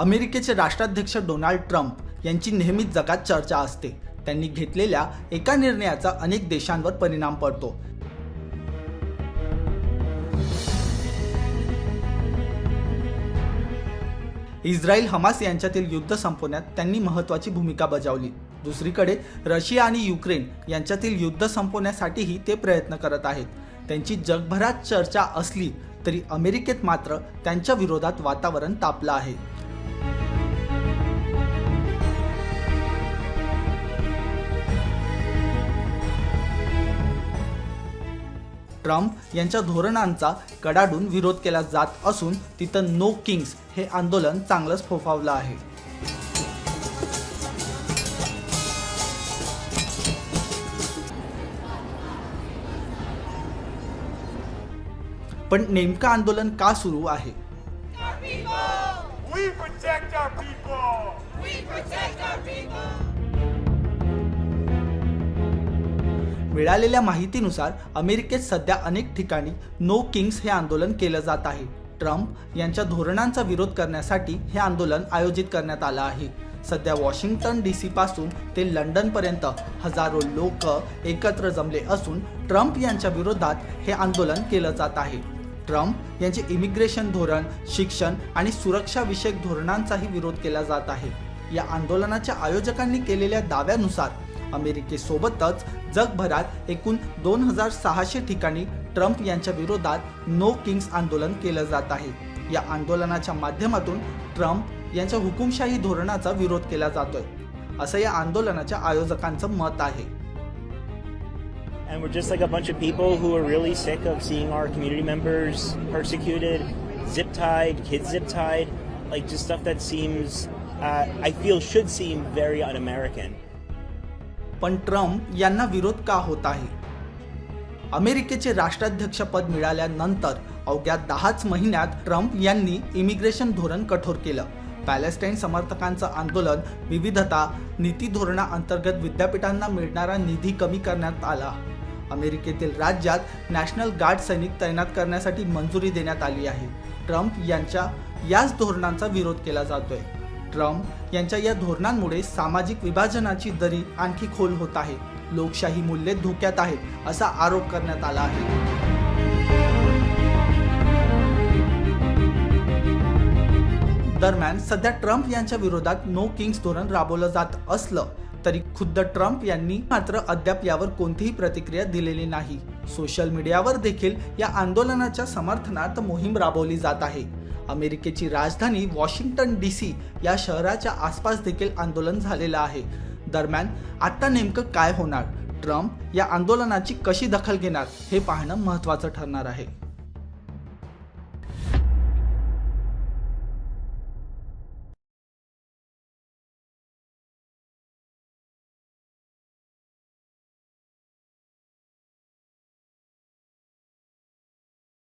अमेरिकेचे राष्ट्राध्यक्ष Donald Trump यांची नेहमीच जगात चर्चा असते. त्यांनी घेतलेल्या एका निर्णयाचा अनेक देशांवर परिणाम पडतो. इस्रायल हमास यांच्यातील युद्ध संपवण्यात त्यांनी महत्त्वाची भूमिका बजावली. दुसरीकडे रशिया आणि युक्रेन यांच्यातील युद्ध संपवण्यासाठीही ते प्रयत्न करत आहेत. त्यांची जगभरात चर्चा असली तरी अमेरिकेत मात्र त्यांच्या विरोधात वातावरण तापलं आहे. ट्रम्प यांच्या धोरणांचा कडाडून विरोध केला जात असून तिथं नो किंग्स हे आंदोलन चांगलंच फोफावलं आहे. पण नेमकं आंदोलन का सुरू आहे? We protect our people. मिळालेल्या माहितीनुसार अमेरिकेत सध्या अनेक ठिकाणी नो किंग्स हे आंदोलन केलं जात आहे. ट्रम्प यांच्या धोरणांचा विरोध करण्यासाठी हे आंदोलन आयोजित करण्यात आलं आहे. सध्या वॉशिंग्टन डी सी पासून ते लंडन पर्यंत हजारो लोक एकत्र जमले असून ट्रम्प यांच्या विरोधात हे आंदोलन केलं जात आहे. ट्रम्प यांचे इमिग्रेशन धोरण शिक्षण आणि सुरक्षा विषयक धोरणांचाही विरोध केला जात आहे. या आंदोलनाच्या आयोजकांनी केलेल्या दाव्यानुसार अमेरिकेसोबतच जगभरात एकूण दोन हजार सहाशे ठिकाणी ट्रम्प यांच्या विरोधात नो किंग्स आंदोलन केलं जात आहे या आंदोलनाच्या माध्यमातून ट्रम्प यांच्या हुकुमशाही धोरणाचा विरोध केला जातोय असं या आंदोलनाच्या आयोजकांचं मत आहे And we're just like a bunch of people who are really sick of seeing our community members persecuted, zip tied, kids zip tied, like just stuff that seems, uh, I feel, should seem very un American. पण Trump यांना विरोध का होत आहे? अमेरिकेचे राष्ट्राध्यक्षपद मिळाल्यानंतर अवघ्या दहाच महिन्यात ट्रम्प यांनी इमिग्रेशन धोरण कठोर केलं. पॅलेस्टाईन समर्थकांचं आंदोलन विविधता नीती धोरणाअंतर्गत विद्यापीठांना मिळणारा निधी कमी करण्यात आला. अमेरिकेतील राज्यात नॅशनल गार्ड सैनिक तैनात करण्यासाठी मंजुरी देण्यात आली आहे. ट्रम्प यांच्या याच धोरणांचा विरोध केला जातोय. ट्रम्प यांच्या या धोरणांमुळे सामाजिक विभाजनाची दरी आणखी खोल होत आहे. लोकशाही मूल्ये धोक्यात आहेत असा आरोप करण्यात आला आहे. दरम्यान सध्या ट्रम्प यांच्या विरोधात नो किंग्स धोरण राबवलं जात असलं तरी खुद्द ट्रम्प यांनी मात्र अद्याप यावर कोणतीही प्रतिक्रिया दिलेली नाही. सोशल मीडियावर देखील या आंदोलनाच्या समर्थनार्थ मोहीम राबवली जात आहे. अमेरिकेची राजधानी वॉशिंग्टन डी सी या शहराच्या आसपास देखील आंदोलन झालेलं आहे. दरम्यान आत्ता नेमकं काय होणार? ट्रम्प या आंदोलनाची कशी दखल घेणार हे पाहणं महत्त्वाचं ठरणार आहे.